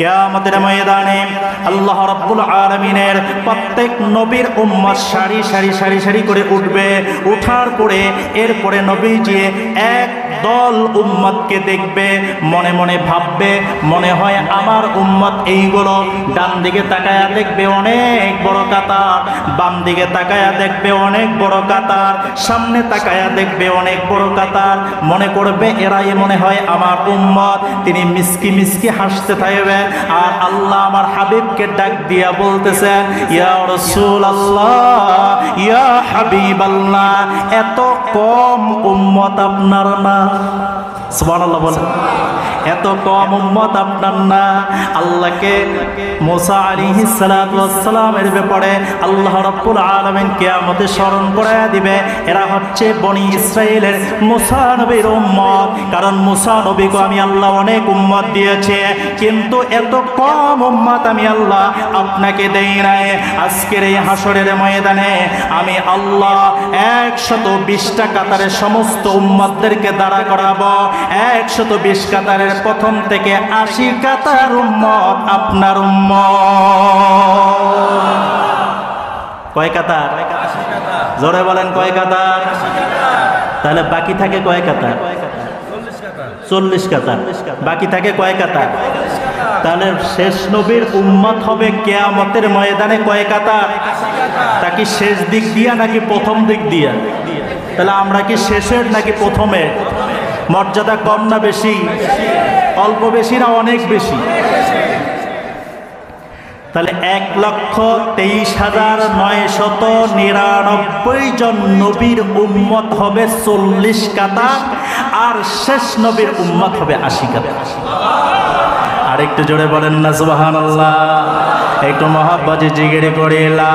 কেয়ামতের ময়দানে আল্লাহ রাব্বুল আলামিনের প্রত্যেক নবীর উম্মত সারি সারি সারি সারি করে উঠবে, উঠার পরে এরপরে নবীজি এক দল উম্মতকে দেখবে, মনে মনে ভাববে, মনে হয় আমার উম্মত এইগুলো ডান দিকে তাকায়া দেখবে অনেক বড় কাতার বাম দিকে তাকায়া দেখবে অনেক বড় কাতার, সামনে তাকায়া দেখবে অনেক বড় কাতার। মনে করবে এরাই মনে হয় আমার উম্মত। তিনি মিসকি মিসকি হাসতে থাকবেন আর আল্লাহ আমার হাবিবকে ডাক দিয়া বলতেছেন, ইয়া রসুল আল্লাহ ইয়া হাবিব আল্লাহ এত কম উম্মত আপনার না। সুবহানাল্লাহ বলেন। এত কম উম্মত আপনার না। আল্লাহকে মোসা আলাইহিস সালাতু ওয়াস সালামের ব্যাপারে আল্লাহ রাব্বুল আলামিন কিয়ামতে স্মরণ করায়া দিবে। এরা হচ্ছে বনি ইসরাইলের মুসা নবীর উম্মত। কারণ মুসা নবীকে আমি আল্লাহ অনেক উম্মত দিয়েছে। কিন্তু এত কম উম্মত আমি আল্লাহ আপনাকে দেই নাই। আজকের এই হাসরের ময়দানে আমি আল্লাহ একশত বিশটা কাতারের সমস্ত উম্মতদেরকে দাঁড়া করাবো। একশত বিশ কাতারের প্রথম থেকে আশি কাতার উম্মত আপনার উম্মত। কয় কাতার? জোরে বলেন, কয় কাতার? তাহলে বাকি থাকে কয় কাতার? চল্লিশ কাতার। বাকি থাকে কয় কাতার? তাহলে শেষ নবীর উম্মত হবে কেয়ামতের ময়দানে কয় কাতার? তা কি শেষ দিক দিয়া নাকি প্রথম দিক দিয়া? তাহলে আমরা কি শেষের নাকি প্রথমে মর্যাদা কম না বেশি? অল্প বেশি না অনেক বেশি? তাহলে এক লক্ষ তেইশ হাজার নয় শত নিরানব্বই জন নবীর উম্মত হবে চল্লিশ কাতা, আর শেষ নবীর উম্মত হবে আশি কাতা। আর একটু জোরে বলেন না সুবাহান আল্লাহ একটু মহাব্বাজি জিগির করে, লা